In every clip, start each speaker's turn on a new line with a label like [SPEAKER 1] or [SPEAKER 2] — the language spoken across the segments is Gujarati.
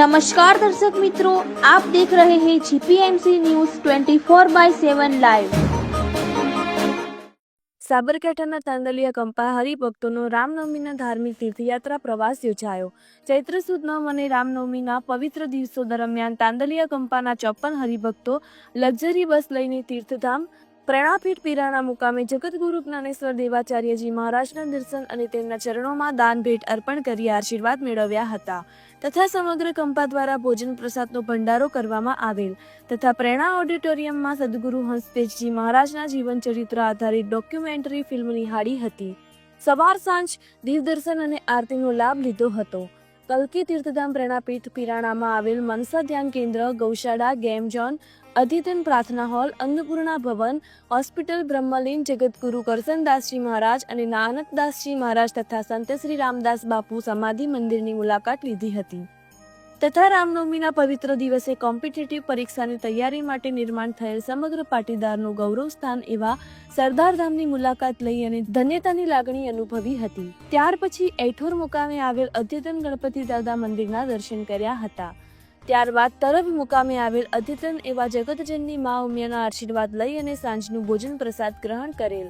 [SPEAKER 1] નમસ્કાર દર્શક મિત્રો, આપ દેખ રહે હે જીપીએમસી ન્યૂઝ 24 બાય 7 લાઈવ
[SPEAKER 2] સાબરકાંઠાના તાંદલિયા કંપા હરિભક્તોનો રામનવમીના ધાર્મિક તીર્થયાત્રા પ્રવાસ યોજાયો. ચૈત્ર સુદ નવમ અને રામનવમીના પવિત્ર દિવસો દરમિયાન તાંદલિયા કંપાના ચોપન હરિભક્તો લક્ઝરી બસ લઈને તીર્થધામ પ્રેરણાપીઠ પીરાના મુકામે જગતગુરુ જ્ઞાનેશ્વર દેવાચાર્યજી મહારાજના દર્શન અને તેમના ચરણોમાં દાન ભેટ અર્પણ કરી આશીર્વાદ મેળવ્યા હતા તથા સમગ્ર કંપા દ્વારા ભોજન પ્રસાદનો ભંડારો કરવામાં આવેલ તથા પ્રેરણા ઓડિટોરિયમમાં સદગુરુ હંસતેજજી મહારાજના જીવન ચરિત્ર આધારિત ડોક્યુમેન્ટરી ફિલ્મ નિહાળી હતી. સવાર સાંજ દીવદર્શન અને આરતીનો લાભ લીધો હતો. કલકી તીર્થધામ પ્રેરણાપીઠ પિરાણામાં આવેલ મનસા ધ્યાન કેન્દ્ર, ગૌશાળા, ગેમ ઝોન, અધિતન પ્રાર્થના હોલ અન્નપૂર્ણા ભવન, હોસ્પિટલ બ્રહ્મલીન, જગતગુરુ કરસનદાસજી મહારાજ અને નાનકદાસજી મહારાજ તથા સંત શ્રી રામદાસ બાપુ સમાધિ મંદિરની મુલાકાત લીધી હતી. તથા રામનવમીના પવિત્ર દિવસે કોમ્પિટિટિવ પરીક્ષાની તૈયારી માટે નિર્માણ થયેલ સમગ્ર પાટીદારનું ગૌરવ સ્થાન એવા સરદાર ધામની મુલાકાત લઈ અને ધન્યતાની લાગણી અનુભવી હતી. ત્યાર પછી એઠોર મુકામે આવેલ અદ્યતન ગણપતિ દાદા મંદિરના દર્શન કર્યા હતા. ત્યારબાદ તરફ મુકામે આવેલ અદ્યતન એવા જગતજનની મા ઉમિયાના આશીર્વાદ લઈ અને સાંજનું ભોજન પ્રસાદ ગ્રહણ કરેલ.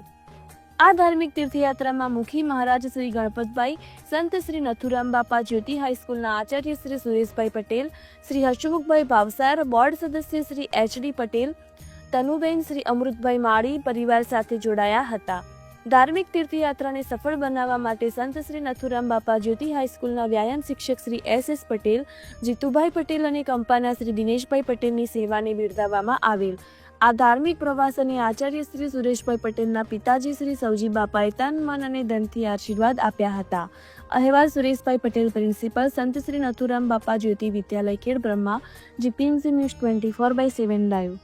[SPEAKER 2] આ ધાર્મિક તીર્થયાત્રામાં મુખી મહારાજ શ્રી ગણપતભાઈ, સંત શ્રી નથુરામ બાપા જ્યોતિ હાઈસ્કૂલના આચાર્ય શ્રી સુરેશભાઈ પટેલ, શ્રી હર્ષમુખભાઈ ભાવસાર, બોર્ડ સદસ્ય શ્રી એચડી પટેલ, તનુબેન શ્રી અમૃતભાઈ માળી પરિવાર સાથે જોડાયા હતા. ધાર્મિક તીર્થયાત્રાને સફળ બનાવવા માટે સંત શ્રી નથુરામ બાપા જ્યોતિ હાઈસ્કૂલના વ્યાયામ શિક્ષક શ્રી એસ એસ પટેલ, જીતુભાઈ પટેલ અને કંપાના શ્રી દિનેશભાઈ પટેલની સેવાને બિરદાવવામાં આવેલ. આ ધાર્મિક પ્રવાસ અને આચાર્ય શ્રી સુરેશભાઈ પટેલના પિતાજી શ્રી સૌજી બાપાએ તન, મન અને ધનથી આશીર્વાદ આપ્યા હતા. અહેવાલ સુરેશભાઈ પટેલ, પ્રિન્સિપલ સંત શ્રી નથુરામ બાપા જ્યોતિ વિદ્યાલય Khed Brahma GPMC news twenty four by seven live.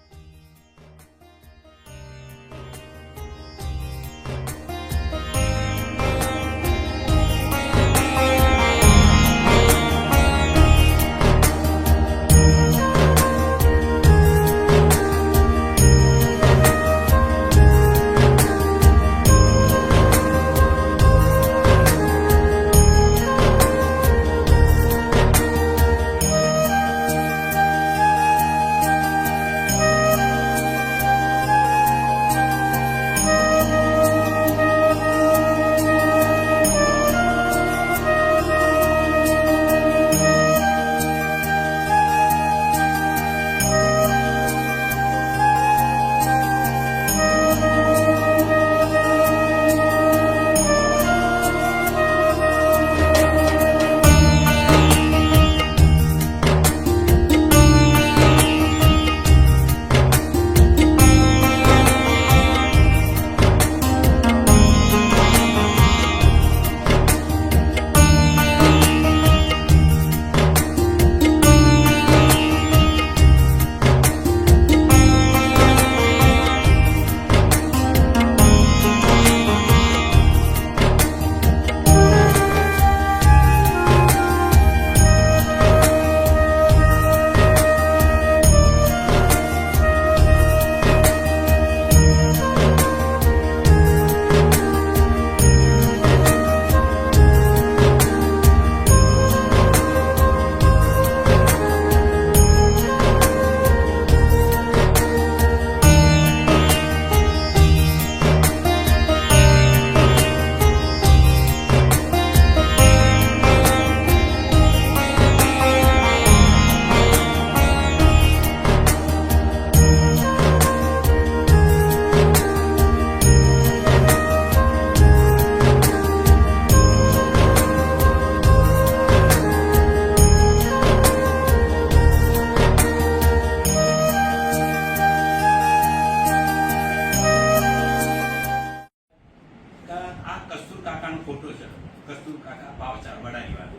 [SPEAKER 3] ભાવચાર વડાની વાત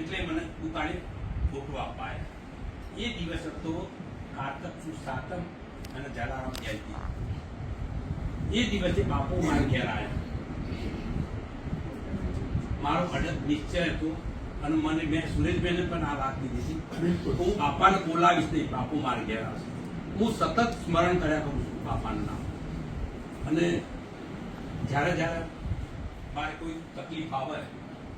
[SPEAKER 3] એટલે મને ફોટો આપવા આવ્યા એ દિવસ હતો કારતક સુદ સાતમ અને જલારામ જયંતિ. એ દિવસે બાપુ મારા ઘેર આવ્યા. મારો અડગ નિશ્ચય હતો અને મને મેં સુરેશભાઈને પણ આ વાત કીધી હતી. હું બાપાને બોલાવીશ નહીં બાપુ મારા ઘેર આવશે. હું સતત સ્મરણ કર્યા કરું છું બાપાનું નામ. અને જ્યારે જ્યારે મારે કોઈ તકલીફ આવે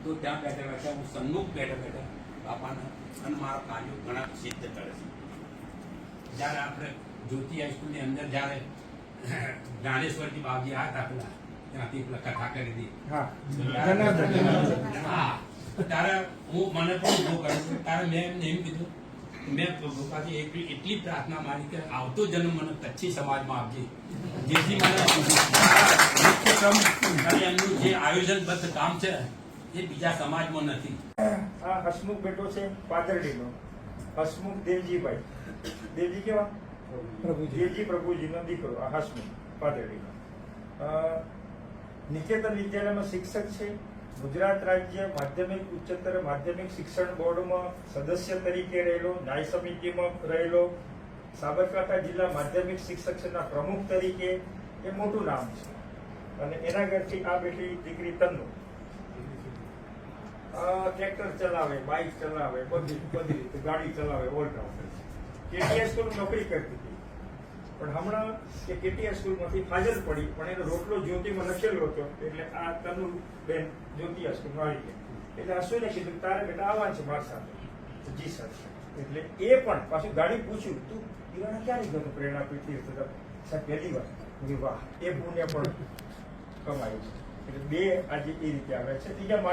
[SPEAKER 3] તો ત્યાં બેઠા બેઠા હું સન્મુખ બેઠા બેઠા બાપાને અને મારા કાર્યો ઘણા સિદ્ધ કરે છે. જ્યારે આપણે જ્યોતિ હાઈસ્કૂલની અંદર જ્યારે જ્ઞાનેશ્વરજી બાપજી હતા પેલા ત્યાંથી પેલા કથા કરી હતી
[SPEAKER 4] હા
[SPEAKER 3] ત્યારે હું મને પણ બહુ છું ત્યારે મેં એમને એમ કીધું મેં બાપાજી એટલી એટલી પ્રાર્થના મારી કે આવતો જન્મ મને કચ્છી સમાજમાં આપજે. જેથી મને અને એમનું જે આયોજનબદ્ધ કામ છે એ બીજા સમાજમાં નથી.
[SPEAKER 4] આ હસમુખ બેટો છે પાદરડીનો. હસમુખ દેવજીભાઈ. દેવજી કેવા? દેવજી પ્રભુજીનો દીકરો આ હસમુખ પાદરડીનો. અ, નિકેતન વિદ્યાલયમાં શિક્ષક છે. ગુજરાત રાજ્ય માધ્યમિક, ઉચ્ચતર માધ્યમિક શિક્ષણ બોર્ડમાં સદસ્ય તરીકે રહેલો, ન્યાય સમિતિમાં રહેલો, સાબરકાંઠા જિલ્લા માધ્યમિક શિક્ષક સંઘના પ્રમુખ તરીકે એ મોટું નામ છે. અને એના ઘરથી આ બેટી દીકરી તન્નુ. ટ્રેક્ટર ચલાવે બાઇક ચલાવે, બધી બધી રીતે ગાડી ચલાવે, ઓલરાઉન્ડર કેટીએસ સ્કૂલ નોકરી કરતી હતી. પણ હમણાં કે કેટીઆર સ્કૂલમાંથી ફાજલ પડી, પણ એનો રોટલો જ્યોતિમાં લખેલો હતો, એટલે આ તનુ બેન જ્યોતિયા સ્કૂલમાં આવી ગયા. એટલે હસુને કીધું તારે બેટા આવવાનું છે મારી સાથે. જી સર. એટલે એ પણ પાછું ગાડી પૂછ્યું, તું ઈરાના ક્યારે ગયો પ્રેરણા પીઠી? હતો સાહેબ, પહેલી વાર વાહ, એ પુણ્ય પણ કમાયું છે. એટલે બે આજે એ રીતે આવે છે. ત્રીજા